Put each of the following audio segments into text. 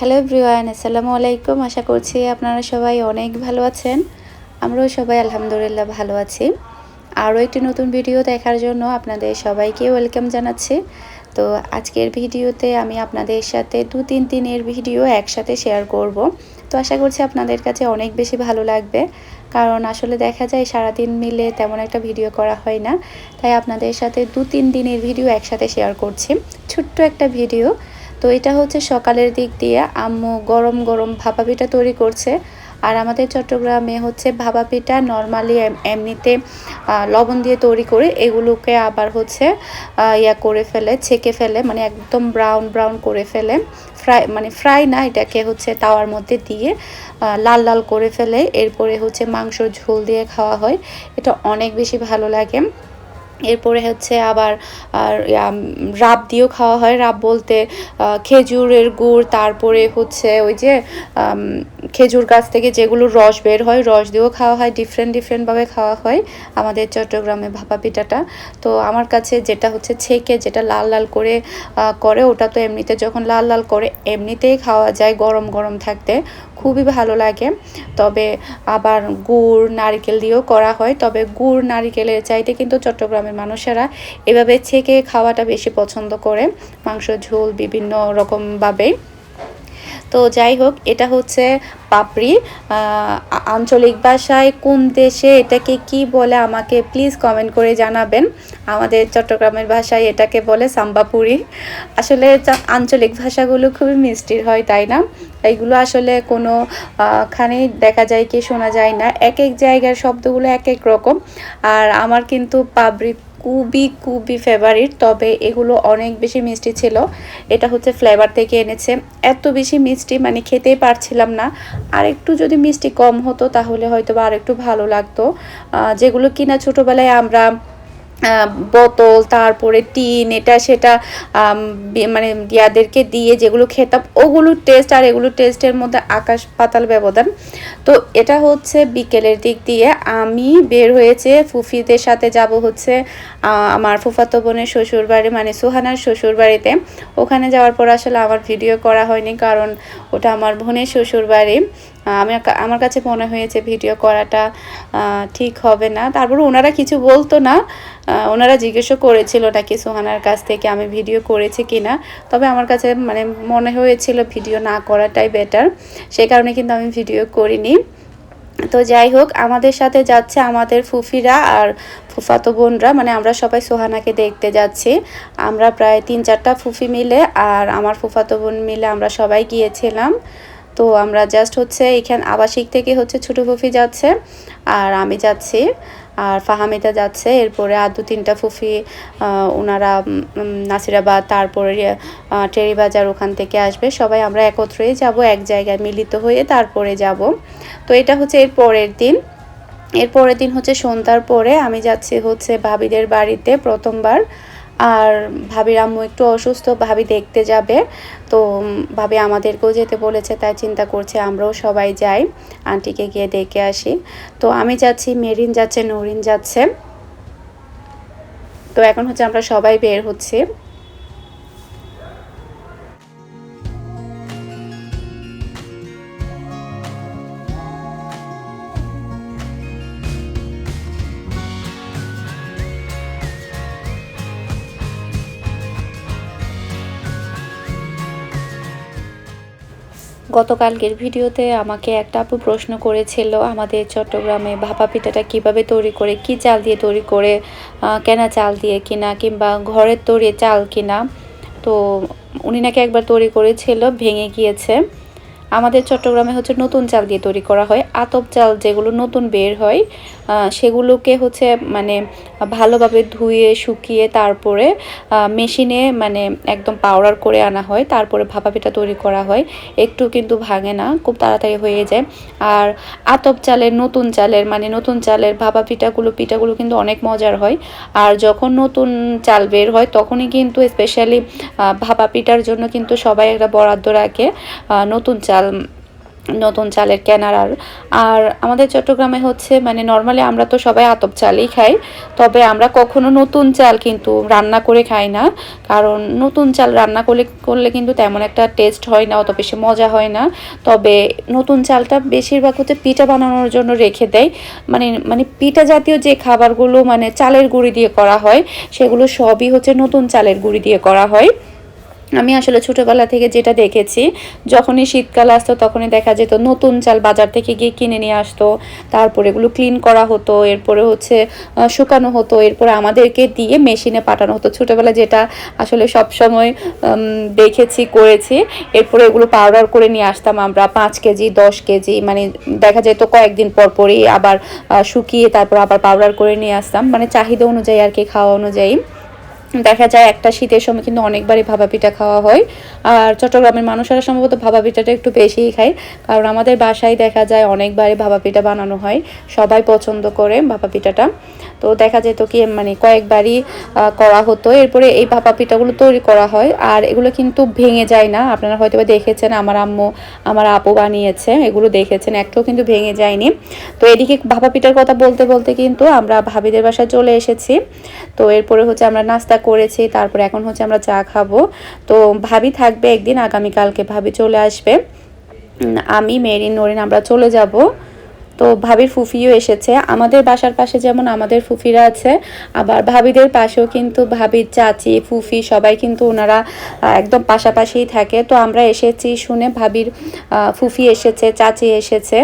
Hello ব্রিওয়ান আসসালামু আলাইকুম। আশা করছি আপনারা সবাই অনেক ভালো আছেন। আমরাও সবাই আলহামদুলিল্লাহ ভালো আছি। আরও একটি নতুন ভিডিও দেখার জন্য আপনাদের সবাইকে ওয়েলকাম জানাচ্ছি। তো আজকের ভিডিওতে আমি আপনাদের সাথে দু তিন দিনের ভিডিও একসাথে শেয়ার করব। তো আশা করছি আপনাদের কাছে অনেক বেশি ভালো লাগবে। কারণ আসলে দেখা যায় সারাদিন মিলে তেমন একটা ভিডিও করা হয় না। তাই আপনাদের সাথে দু তিন দিনের ভিডিও একসাথে শেয়ার করছি। ছোট্ট একটা ভিডিও। তো এটা হচ্ছে সকালের দিক দিয়ে আম্মু গরম গরম ভাপা পিঠা তৈরি করছে। আর আমাদের চট্টগ্রামে হচ্ছে ভাপা পিঠা নর্মালি এমনিতে লবণ দিয়ে তৈরি করে এগুলোকে আবার হচ্ছে ইয়া করে ফেলে, ছেঁকে ফেলে মানে একদম ব্রাউন ব্রাউন করে ফেলে। ফ্রাই মানে ফ্রাই না, এটাকে হচ্ছে তাওয়ার মধ্যে দিয়ে লাল লাল করে ফেলে। এরপরে হচ্ছে মাংস ঝোল দিয়ে খাওয়া হয়। এটা অনেক বেশি ভালো লাগে। এরপরে হচ্ছে আবার রাব দিয়েও খাওয়া হয়। রাব বলতে খেজুরের গুড়, তারপরে হচ্ছে ওই যে খেজুর গাছ থেকে যেগুলো রস বের হয়, রস দিয়েও খাওয়া হয়। ডিফারেন্ট ডিফারেন্টভাবে খাওয়া হয় আমাদের চট্টগ্রামে ভাপা পিঠাটা। তো আমার কাছে যেটা হচ্ছে ছেঁকে, যেটা লাল লাল করে করে, ওটা তো এমনিতে যখন লাল লাল করে এমনিতেই খাওয়া যায় গরম গরম থাকতে। খুবই ভালো লাগে। তবে আবার গুড়, নারিকেল দিয়েও করা হয়। তবে গুড়, নারিকেলের চাইতে কিন্তু চট্টগ্রামের মানুষেরা এভাবে ছেঁকে খাওয়াটা বেশি পছন্দ করে, মাংস, ঝোল বিভিন্ন রকমভাবে তো যাই হোক, এটা হচ্ছে পাপড়ি। আঞ্চলিক ভাষায় কোন দেশে এটাকে কি বলে আমাকে প্লিজ কমেন্ট করে জানাবেন। আমাদের চট্টগ্রামের ভাষায় এটাকে বলে সাম্বাপুরি। আসলে আঞ্চলিক ভাষাগুলো খুবই মিষ্টির হয়, তাই না? এইগুলো আসলে কোনো খানেই দেখা যায় কি শোনা যায় না। এক এক জায়গার শব্দগুলো এক এক রকম। আর আমার কিন্তু পাবরি খুবই খুবই ফেভারিট তবে এগুলো অনেক বেশি মিষ্টি ছিল। এটা হচ্ছে ফ্লেভার থেকে এনেছে। এত বেশি মিষ্টি মানে খেতেই পারছিলাম না। আর একটু যদি মিষ্টি কম হতো তাহলে হয়তো বা আর একটু ভালো লাগতো। যেগুলো কিনা ছোটোবেলায় আমরা বোতল, তারপরে টিন, এটা, সেটা মানে ইয়াদেরকে দিয়ে যেগুলো খেতাম ওগুলোর টেস্ট আর এগুলো টেস্টের মধ্যে আকাশ পাতাল ব্যবধান। তো এটা হচ্ছে বিকেলের দিক দিয়ে। আমি বের হয়েছে, ফুফিদের সাথে যাব হচ্ছে আমার ফুফাতো বোনের শ্বশুরবাড়ি মানে সুহানার শ্বশুরবাড়িতে। ওখানে যাওয়ার পর আসলে আমার ভিডিও করা হয়নি, কারণ ওটা আমার বোনের শ্বশুরবাড়ি। আমি আমার কাছে মনে হয়েছে ভিডিও করাটা ঠিক হবে না। তারপর ওনারা কিছু বলতো না। ওনারা জিজ্ঞেসও করেছিল নাকি সোহানার কাছ থেকে আমি ভিডিও করেছি কি না তবে আমার কাছে মানে মনে হয়েছিল ভিডিও না করাটাই বেটার সে কারণে কিন্তু আমি ভিডিও করিনি। তো যাই হোক, আমাদের সাথে যাচ্ছে আমাদের ফুফিরা আর ফুফাতো বোনরা। মানে আমরা সবাই সোহানাকে দেখতে যাচ্ছি। আমরা প্রায় তিন চারটা ফুফি মিলে আর আমার ফুফাতো বোন মিলে আমরা সবাই গিয়েছিলাম। তো আমরা জাস্ট হচ্ছে এখান আবাসিক থেকে হচ্ছে ছোটো ফুফি যাচ্ছে, আর আমি যাচ্ছি, আর ফাহামিদা যাচ্ছে, এরপরে আর দু তিনটা ফুফি ওনারা নাসিরাবাদ, তারপরে টেরিবাজার ওখান থেকে আসবে, সবাই আমরা একত্রেই যাব, এক জায়গায় মিলিত হয়ে তারপরে যাব। তো এটা হচ্ছে এর পরের দিন। এর পরের দিন হচ্ছে সন্ধ্যার পরে আমি যাচ্ছি হচ্ছে ভাবিদের বাড়িতে প্রথমবার। আর ভাবির আম্মু একটু অসুস্থ, ভাবি দেখতে যাবে। তো ভাবি আমাদেরকেও যেতে বলেছে, তাই চিন্তা করছে আমরাও সবাই যাই, আন্টিকে গিয়ে দেখে আসি। তো আমি যাচ্ছি, মেরিন যাচ্ছে, নরিন যাচ্ছে। তো এখন হচ্ছে আমরা সবাই বের হচ্ছি। গতকালকের ভিডিওতে আমাকে একটা আপু প্রশ্ন করেছিল আমাদের চট্টগ্রামে ভাপা পিঠাটা কীভাবে তৈরি করে, কি চাল দিয়ে তৈরি করে কেনা চাল দিয়ে কিনা কিংবা ঘরের তৈরি চাল কিনা। তো উনি নাকি একবার তৈরি করেছিল, ভেঙে গিয়েছে। আমাদের চট্টগ্রামে হচ্ছে নতুন চাল দিয়ে তৈরি করা হয়, আতপ চাল যেগুলো নতুন বের হয় সেগুলোকে হচ্ছে মানে ভালোভাবে ধুয়ে, শুকিয়ে তারপরে মেশিনে মানে একদম পাউডার করে আনা হয়, তারপরে ভাপা পিঠা তৈরি করা হয়, একটু কিন্তু ভাঙে না, খুব তাড়াতাড়ি হয়ে যায়। আর আতপ চালের নতুন চালের মানে নতুন চালের ভাপা পিঠাগুলো পিঠাগুলো কিন্তু অনেক মজার হয়। আর যখন নতুন চাল বের হয়, তখনই কিন্তু স্পেশালি ভাপা পিঠার জন্য কিন্তু সবাই একটা বরাদ্দ রাখে নতুন চাল চাল, নতুন চালের কেনার আর আর আমাদের চট্টগ্রামে হচ্ছে মানে নর্মালি আমরা তো সবাই আতপ চালই খাই, তবে আমরা কখনো নতুন চাল কিন্তু রান্না করে খাই না। কারণ নতুন চাল রান্না করলে করলে কিন্তু তেমন একটা টেস্ট হয় না, অত বেশি মজা হয় না। তবে নতুন চালটা বেশিরভাগ হচ্ছে পিঠা বানানোর জন্য রেখে দেয়। মানে মানে পিঠা জাতীয় যে খাবারগুলো মানে চালের গুঁড়ি দিয়ে করা হয়, সেগুলো সবই হচ্ছে নতুন চালের গুঁড়ি দিয়ে করা হয়। আমি আসলে ছোটোবেলা থেকে যেটা দেখেছি, যখনই শীতকাল আসতো তখনই দেখা যেত নতুন চাল বাজার থেকে গিয়ে কিনে নিয়ে আসতো, তারপরে এগুলো ক্লিন করা হতো, এরপরে হচ্ছে শুকানো হতো, এরপরে আমাদেরকে দিয়ে মেশিনে পাঠানো হতো। ছোটোবেলা যেটা আসলে সব সময় দেখেছি, করেছি, এরপরে এগুলো পাউডার করে নিয়ে আসতাম আমরা, পাঁচ কেজি, দশ কেজি মানে দেখা যেত কয়েকদিন পর পরই আবার শুকিয়ে তারপর আবার পাউডার করে নিয়ে আসতাম। মানে চাহিদা অনুযায়ী আর কি, খাওয়া অনুযায়ী। দেখা যায় একটা শীতের সময় কিন্তু অনেকবারই ভাবা পিঠা খাওয়া হয়। আর চট্টগ্রামের মানুষেরা সম্ভবত ভাবা পিঠাটা একটু বেশিই খায়। কারণ আমাদের বাসায় দেখা যায় অনেকবারই ভাবা পিঠা বানানো হয়। সবাই পছন্দ করে ভাপা পিঠাটা তো দেখা যেত কি মানে কয়েকবারই করা হতো। এরপরে এই ভাপা পিঠাগুলো তৈরি করা হয়। আর এগুলো কিন্তু ভেঙে যায় না। আপনারা হয়তো দেখেছেন, আমার আম্মু, আমার আপু বানিয়েছে। এগুলো দেখেছেন, একটাও কিন্তু ভেঙে যায়নি। তো এদিকে ভাপা পিঠার কথা বলতে বলতে কিন্তু আমরা ভাবিদের বাসায় চলে এসেছি। তো এরপরে হচ্ছে আমরা নাস্তা করেছি, তারপরে এখন হচ্ছে আমরা চা খাব। তো ভাবি থাকবে একদিন, আগামীকালকে ভাবি চলে আসবে। আমি, মেরিন, নরিন, আমরা চলে যাব। তো ভাবির ফুফিও এসেছে। আমাদের বাসার পাশে যেমন আমাদের ফুফিরা আছে, আবার ভাবিদের পাশেও কিন্তু ভাবির চাচি, ফুফি সবাই কিন্তু ওনারা একদম পাশাপাশিই থাকে। তো আমরা এসেছি শুনে ভাবির ফুফি এসেছে, চাচি এসেছে।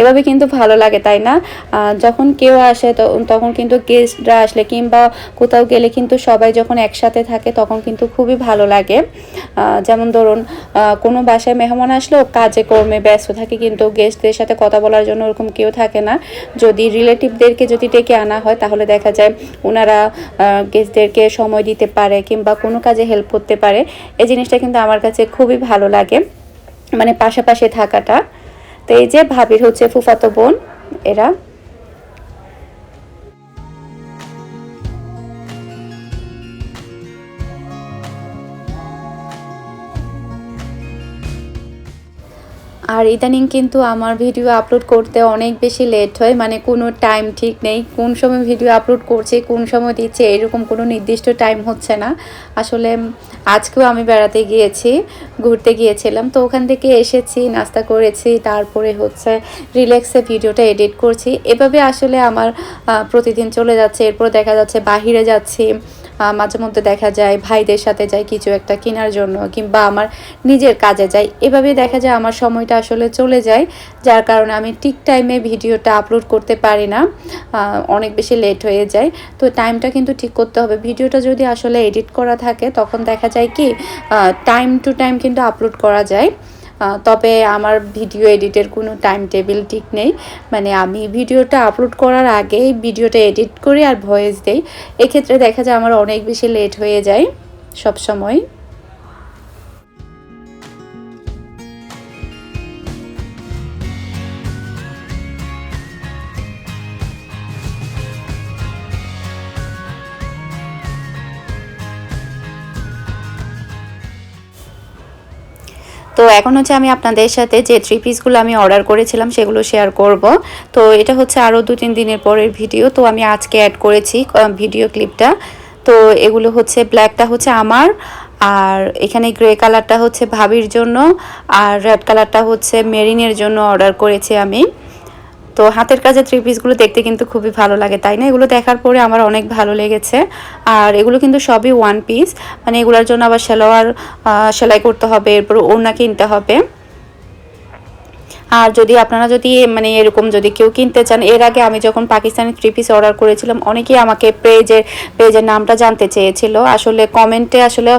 এভাবে কিন্তু ভালো লাগে, তাই না? যখন কেউ আসে তখন কিন্তু গেস্টরা আসলে কিংবা কোথাও গেলে কিন্তু সবাই যখন একসাথে থাকে তখন কিন্তু খুবই ভালো লাগে। যেমন ধরুন কোনো বাসায় মেহমান আসলেও কাজে, কর্মে ব্যস্ত থাকে কিন্তু গেস্টদের সাথে কথা বলার জন্য ওরকম কেউ থাকে না। যদি রিলেটিভদেরকে যদি ডেকে আনা হয় তাহলে দেখা যায় ওনারা গেস্টদেরকে সময় দিতে পারে কিংবা কোনো কাজে হেল্প করতে পারে। এই জিনিসটা কিন্তু আমার কাছে খুবই ভালো লাগে। মানে পাশাপাশি থাকাটা। তো এই যে ভাবির হচ্ছে ফুফাতো বোন এরা। আর ইদানিং কিন্তু আমার ভিডিও আপলোড করতে অনেক বেশি লেট হয়। মানে কোনো টাইম ঠিক নেই। কোন সময় ভিডিও আপলোড করছে, কোন সময় দিচ্ছে, এরকম কোনো নির্দিষ্ট টাইম হচ্ছে না। আসলে আজকেও আমি বেড়াতে গিয়েছি, ঘুরতে গিয়েছিলাম। তো ওখান থেকে এসেছি, নাস্তা করেছি, তারপরে হচ্ছে রিল্যাক্সে ভিডিওটা এডিট করছি। এভাবে আসলে আমার প্রতিদিন চলে যাচ্ছে। এরপর দেখা যাচ্ছে বাহিরে যাচ্ছি। মাঝে মধ্যে দেখা যায়, ভাইদের সাথে যাই কিছু একটা কেনার জন্য কিংবা আমার নিজের কাজে যাই। এভাবে দেখা যায় আমার সময়টা আসলে চলে যায়, যার কারণে আমি ঠিক টাইমে ভিডিওটা আপলোড করতে পারি না অনেক বেশি লেট হয়ে যায়। তো টাইমটা কিন্তু ঠিক করতে হবে। ভিডিওটা যদি আসলে এডিট করা থাকে, তখন দেখা যায় কি টাইম টু টাইম কিন্তু আপলোড করা যায়। তবে আমার ভিডিও এডিটের কোনো টাইম টেবিল ঠিক নেই মানে আমি ভিডিওটা আপলোড করার আগেই ভিডিওটা এডিট করি আর ভয়েস দেই এক্ষেত্রে দেখা যায় আমার অনেক বেশি লেট হয়ে যায় সব সময়। তো এখন হচ্ছে আমি আপনাদের সাথে যে থ্রি পিসগুলো আমি অর্ডার করেছিলাম সেগুলো শেয়ার করব। তো এটা হচ্ছে আরও দু তিন দিনের পরের ভিডিও তো আমি আজকে অ্যাড করেছি ভিডিও ক্লিপটা তো এগুলো হচ্ছে ব্ল্যাকটা হচ্ছে আমার, আর এখানে গ্রে কালারটা হচ্ছে ভাবির জন্য, আর রেড কালারটা হচ্ছে মেরিনের জন্য অর্ডার করেছি আমি। তো হাতের কাজে থ্রি পিসগুলো দেখতে কিন্তু খুবই ভালো লাগে, তাই না? এগুলো দেখার পরে আমার অনেক ভালো লেগেছে। আর এগুলো কিন্তু সবই ওয়ান পিস মানে এগুলোর জন্য আবার সেলোয়ার সেলাই করতে হবে, এরপর ওড়না কিনতে হবে। আর যদি আপনারা যদি মানে এরকম যদি কেউ কিনতে চান, এর আগে আমি যখন পাকিস্তানি থ্রি পিস অর্ডার করেছিলাম, অনেকেই আমাকে পেজের পেজের নামটা জানতে চেয়েছিল। আসলে কমেন্টে আসলে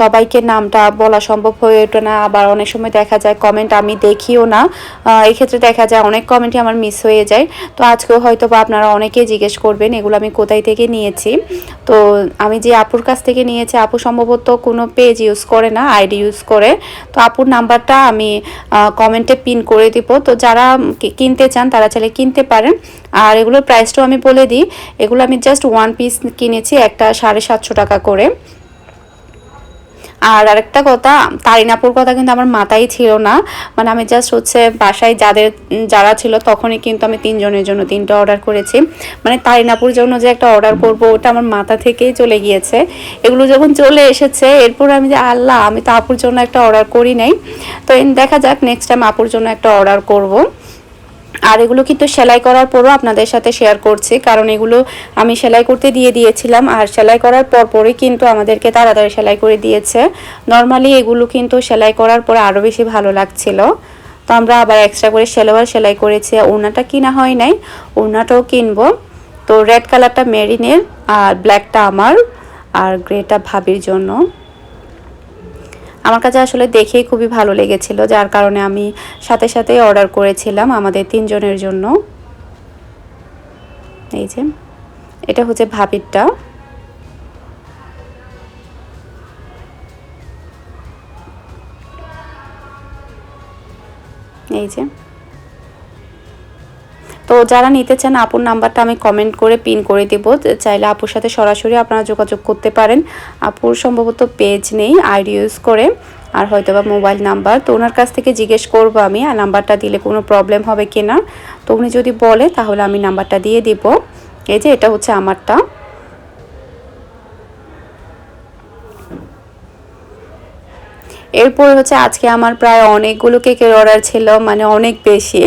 সবাইকে নামটা বলা সম্ভব হয়ে ওঠে না। আবার অনেক সময় দেখা যায় কমেন্ট আমি দেখিও না। এক্ষেত্রে দেখা যায় অনেক কমেন্টই আমার মিস হয়ে যায়। তো আজকেও হয়তো বা আপনারা অনেকেই জিজ্ঞেস করবেন, এগুলো আমি কোথায় থেকে নিয়েছি? তো আমি যে আপুর কাছ থেকে নিয়েছি, আপু সম্ভবত কোনো পেজ ইউজ করে না আইডি ইউজ করে। তো আপুর নাম্বারটা আমি কমেন্টে পিন করে দিব। তো যারা কিনতে চান তারা চাইলে কিনতে পারেন। আর এগুলোর প্রাইসটাও আমি বলে দিই। এগুলো আমি জাস্ট ওয়ান পিস কিনেছি, একটা সাড়ে সাতশো টাকা করে। আর আরেকটা কথা, তারিনাপুর কথা কিন্তু আমার মাথায় ছিল না। মানে আমি জাস্ট হচ্ছে বাসায় যাদের, যারা ছিল তখনই কিন্তু আমি তিনজনের জন্য তিনটা অর্ডার করেছি। মানে তারিনাপুর জন্য যে একটা অর্ডার করব, ওটা আমার মাথা থেকেই চলে গিয়েছে। এগুলো যখন চলে এসেছে, এরপর আমি যে আল্লাহ, আমি তো আপুর জন্য একটা অর্ডার করি নাই। তো দেখা যাক নেক্সট টাইম আপুর জন্য একটা অর্ডার করব। আর এগুলো কিন্তু সেলাই করার পরও আপনাদের সাথে শেয়ার করছি, কারণ এগুলো আমি সেলাই করতে দিয়ে দিয়েছিলাম, আর সেলাই করার পর পরই কিন্তু আমাদেরকে তাড়াতাড়ি সেলাই করে দিয়েছে। নর্মালি এগুলো কিন্তু সেলাই করার পরে আরও বেশি ভালো লাগছিল। তো আমরা আবার এক্সট্রা করে সেলোয়ার সেলাই করেছি ওড়নাটা কিনা হয় নাই, ওড়নাটাও কিনবো। তো রেড কালারটা মেরিনের আর ব্ল্যাকটা আমার, আর গ্রেটা ভাবির জন্য। আমার কাছে আসলে দেখেই খুবই ভালো লেগেছিল, যার কারণে আমি সাথে সাথে অর্ডার করেছিলাম আমাদের তিনজনের জন্য। এই যে, এটা হচ্ছে ভাপিরটা এই যে যারা নিতে চান, আপুর নাম্বারটা আমি কমেন্ট করে পিন করে দেব। চাইলে আপুর সাথে সরাসরি আপনারা যোগাযোগ করতে পারেন। আপুর সম্ভবত পেজ নেই আইডি ইউজ করে। আর হয়তো বা মোবাইল নাম্বার তো ওনার কাছ থেকে জিজ্ঞেস করব আমি, আর নাম্বারটা দিলে কোনো প্রবলেম হবে কি না তো উনি যদি বলে, তাহলে আমি নাম্বারটা দিয়ে দিব। এই যে, এটা হচ্ছে আমারটা। এরপর হচ্ছে আজকে আমার প্রায় অনেকগুলো কেকের অর্ডার ছিল মানে অনেক বেশি।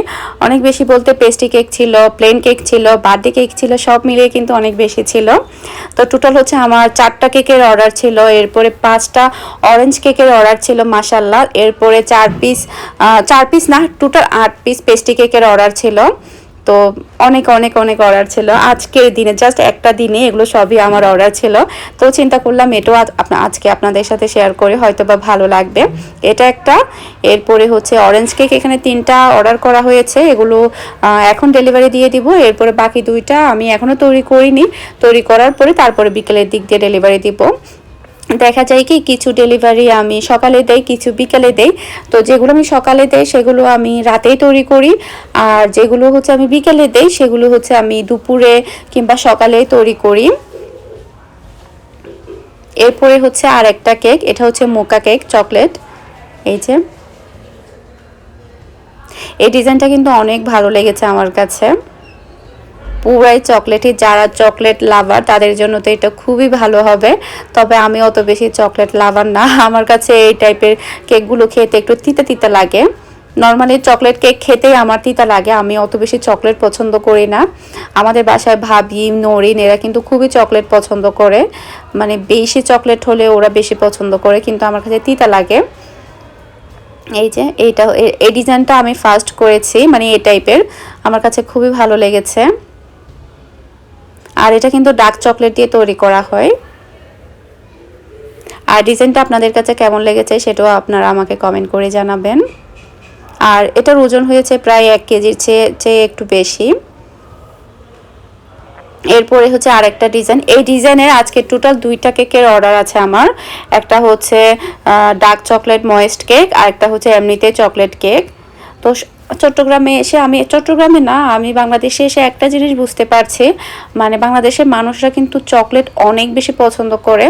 অনেক বেশি বলতে পেস্ট্রি কেক ছিল প্লেন কেক ছিল, বার্থডে কেক ছিল, সব মিলিয়ে কিন্তু অনেক বেশি ছিল। তো টোটাল হচ্ছে আমার চারটা কেকের অর্ডার ছিল, এরপরে পাঁচটা অরেঞ্জ কেকের অর্ডার ছিল মাসাল্লাহ এরপরে চার পিস চার পিস না টোটাল আট পিস পেস্ট্রি কেকের অর্ডার ছিল। তো অনেক অনেক অনেক অর্ডার ছিল। আজকের দিনে জাস্ট একটা দিনে এগুলো সবই আমার অর্ডার ছিল। তো চিন্তা করলাম এটাও আজকে আপনাদের সাথে শেয়ার করে হয়তো বা ভালো লাগবে। এটা একটা। এরপরে হচ্ছে অরেঞ্জ কেক এখানে তিনটা অর্ডার করা হয়েছে। এগুলো এখন ডেলিভারি দিয়ে দিব। এরপরে বাকি দুইটা আমি এখনও তৈরি করিনি। তৈরি করার পরে তারপরে বিকেলের দিক দিয়ে ডেলিভারি দিব। দেখা যায় কি, কিছু ডেলিভারি আমি সকালে দেই, কিছু বিকালে দেই। তো যেগুলো আমি সকালে দেই, সেগুলো আমি রাতেই তৈরি করি। আর যেগুলো হচ্ছে আমি বিকালে দেই, সেগুলো হচ্ছে আমি দুপুরে কিংবা সকালে তৈরি করি। এরপরে হচ্ছে আর একটা কেক এটা হচ্ছে মোকা কেক চকলেট এই যে। এই ডিজাইনটা কিন্তু অনেক ভালো লেগেছে আমার কাছে। পুরাই চকলেটই, যারা চকলেট লাভার, তাদের জন্য তো এটা খুবই ভালো হবে। তবে আমি অত বেশি চকলেট লাভার না। আমার কাছে এই টাইপের কেকগুলো খেতে একটু তিতা তিতা লাগে। নর্মালি চকলেট কেক খেতেই আমার তিতা লাগে। আমি অত বেশি চকলেট পছন্দ করি না। আমাদের বাসায় ভাবি, নরিন, এরা কিন্তু খুবই চকলেট পছন্দ করে। মানে বেশি চকলেট হলে ওরা বেশি পছন্দ করে, কিন্তু আমার কাছে তিতা লাগে। এই যে, এইটা, এই ডিজাইনটা আমি ফার্স্ট করেছি মানে এই টাইপের। আমার কাছে খুবই ভালো লেগেছে। আর এটা কিন্তু ডার্ক চকলেট দিয়ে তৈরি করা হয়। আর ডিজাইনটা আপনাদের কাছে কেমন লেগেছে সেটাও আপনারা আমাকে কমেন্ট করে জানাবেন। আর এটার ওজন হয়েছে প্রায় এক কেজির চেয়ে চেয়ে একটু বেশি। এরপরে হচ্ছে আরেকটা ডিজাইন এই ডিজাইনের আজকে টোটাল দুইটা কেকের অর্ডার আছে আমার। একটা হচ্ছে ডার্ক চকলেট ময়েস্ট কেক আর একটা হচ্ছে এমনিতে চকলেট কেক তো চট্টগ্রামে এসে আমি, চট্টগ্রামে না, আমি বাংলাদেশে এসে একটা জিনিস বুঝতে পারছি। মানে বাংলাদেশের মানুষরা কিন্তু চকলেট অনেক বেশি পছন্দ করে।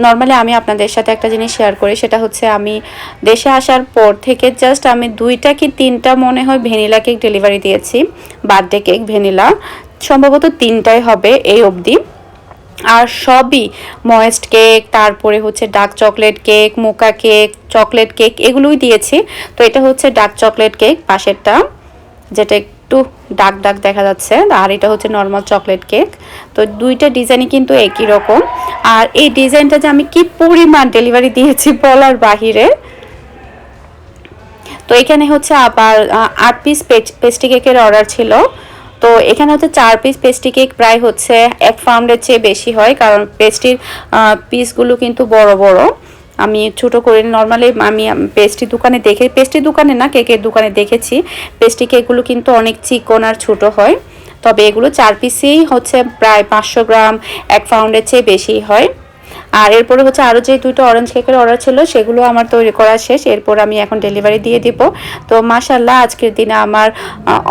নর্মালি আমি আপনাদের সাথে একটা জিনিস শেয়ার করি, সেটা হচ্ছে আমি দেশে আসার পর থেকে জাস্ট আমি দুইটা কি তিনটা মনে হয় ভ্যানিলা কেক ডেলিভারি দিয়েছি। Birthday cake, vanilla. সম্ভবত তিনটাই হবে এই অবধি। আর সবই ময়েস্ট কেক তারপরে হচ্ছে dark chocolate cake mocha cake chocolate cake এগুলোই দিয়েছি। তো এটা হচ্ছে ডার্ক চকলেট কেক পাশেরটা, যেটা একটু ডাক ডাক দেখা যাচ্ছে, আর এটা হচ্ছে নর্মাল চকলেট কেক তো দুইটা ডিজাইনই কিন্তু একই রকম। আর এই ডিজাইনটা যে আমি কি পরিমাণ ডেলিভারি দিয়েছি বলার বাহিরে, তো এখানে হচ্ছে আবার আট পিস পেস্ট্রি কেকের অর্ডার ছিল। তো এখানে হচ্ছে চার পিস পেস্ট্রি কেক প্রায় হচ্ছে এক পাউন্ডের চেয়ে বেশি হয়, কারণ পেস্ট্রির পিসগুলো কিন্তু বড় বড়। আমি ছোট করে নর্মালি আমি পেস্ট্রি দোকানে দেখে পেস্ট্রি দোকানে না কেকের দোকানে দেখেছি। পেস্ট্রি কেকগুলো কিন্তু অনেক চিকন আর ছোট হয়। তবে এগুলো চার পিসেই হচ্ছে প্রায় পাঁচশো গ্রাম এক পাউন্ডের চেয়ে বেশি হয়। আর এরপরে হচ্ছে আরও যে দুটো অরেঞ্জ কেকের অর্ডার ছিল, সেগুলো আমার তৈরি করা শেষ। এরপর আমি এখন ডেলিভারি দিয়ে দিব। তো মাশাল্লাহ আজকের দিনে আমার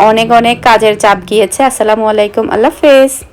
অনেক অনেক কাজের চাপ গিয়েছে। আসসালামু আলাইকুম, আল্লাহ হাফেজ।